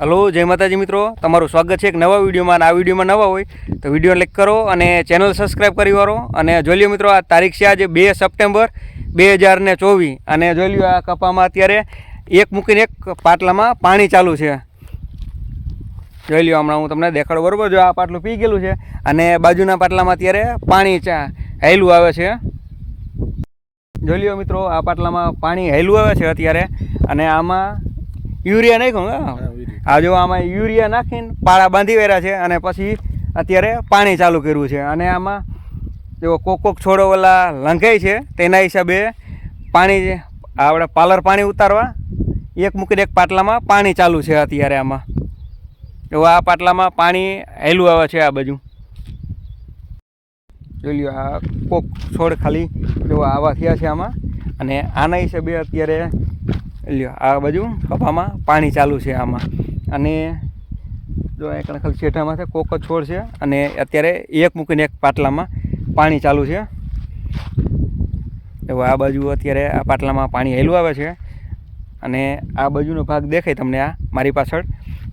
Hello, જય માતાજી મિત્રો. તમારું સ્વાગત છે એક નવા વિડીયોમાં. અને આ વિડીયોમાં નવા હોય તો વીડિયો લાઈક કરો અને ચેનલ સબસ્ક્રાઈબ કરી વાળો. અને જોઈ લો મિત્રો, આ તારીખ છે આજે બે સપ્ટેમ્બર બે હજાર ને ચોવીસ. અને જોઈ લો આ કપામાં અત્યારે એક મૂકીને એક પાટલામાં પાણી ચાલુ છે. જોઈ લ્યો હમણાં હું તમને દેખાડું. બરાબર, જો આ પાટલું પી ગયેલું છે અને બાજુના પાટલામાં અત્યારે પાણી ચા હેલું આવે છે. જોઈ લો મિત્રો, આ પાટલામાં પાણી હેલું આવે છે અત્યારે. અને આમાં યુરિયા નાખ્યું આ જો આમાં યુરિયા નાખીને પાળા બાંધી વેરા છે અને પછી અત્યારે પાણી ચાલુ કર્યું છે. અને આમાં જો કોક કોક છોડો ઓલા લંઘાય છે, તેના હિસાબે પાણી આપણે પાલર પાણી ઉતારવા, એક મૂકીને એક પાટલામાં પાણી ચાલુ છે અત્યારે આમાં. જો આ પાટલામાં પાણી હેલું આવે છે આ બાજુ. જોઈ લ્યો, આ કોક છોડ ખાલી જો આવા થયા છે આમાં. અને આના હિસાબે અત્યારે, લ્યો, આ બાજુ કપામાં પાણી ચાલુ છે આમાં. અને જો એક ખાલી શેઠામાં છે, કોક છોડ છે. અને અત્યારે એક મૂકીને એક પાટલામાં પાણી ચાલુ છે. એવું આ બાજુ અત્યારે આ પાટલામાં પાણી હેલું આવે છે. અને આ બાજુનો ભાગ દેખાય તમને આ મારી પાછળ.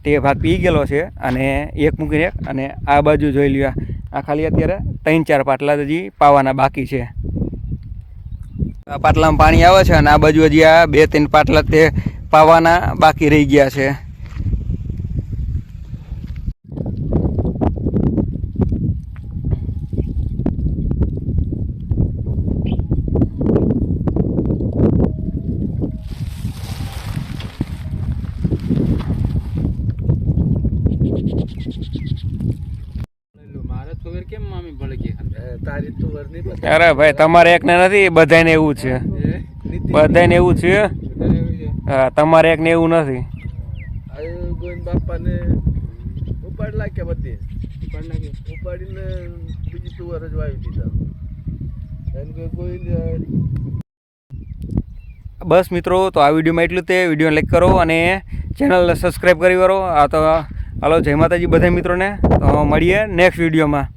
તે ભાગ પી ગયેલો છે અને એક મૂકીને એક અને આ બાજુ જોઈ લ્યો આ. ખાલી અત્યારે ત્રણ ચાર પાટલા હજી પાવાના બાકી છે. આ પાટલામાં પાણી આવે છે અને આ બાજુ હજી આ બે ત્રણ પાટલા તે પાવાના બાકી રહી ગયા છે મારે તુવેર કેમ મામી ગઈ તારી તું અરે ભાઈ તમારે એકને નથી બધાને એવું છે. બધાને એવું છે? હા, તમારે એકને એવું નથી. ગોવિંદ બાપાને ઉપાડ લાગ્યા બધી. ઉપાડ નાખ્યા? ઉપાડીને બીજી તુવર જ વાવી દીધા. એમ કે ગોવિંદ બસ મિત્રો તો આ વિડીયોમાં એટલું તે. વીડિયો લાઈક કરો અને ચેનલ સબસ્ક્રાઈબ કરી કરો આ તો હાલો જય માતાજી બધા મિત્રોને. તો મળીએ નેક્સ્ટ વિડીયોમાં.